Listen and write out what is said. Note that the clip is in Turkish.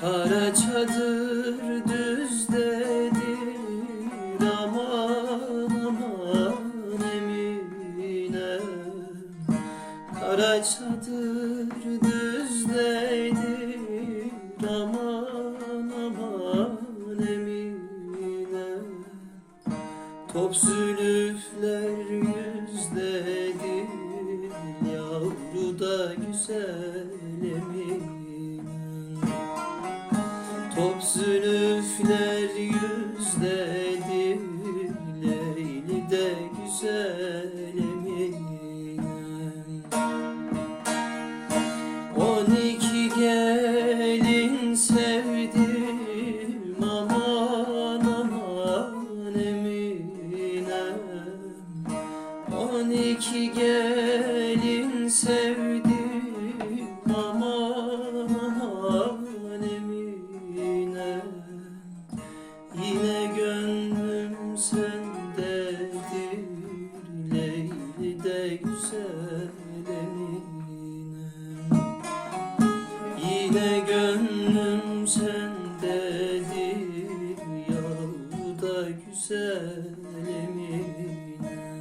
Kara çadır düzdedir aman aman Emine. Kara çadır düzdedir aman aman Emine. Top zülüfler yüzdedir Yavru da güzel Emine zülüfler yüzdedir Leyli de güzel Emine On iki gelin sevdim aman aman Emine On iki gelin sevdim güzelimine. Yine gönlüm sendedir yar da güzelimine.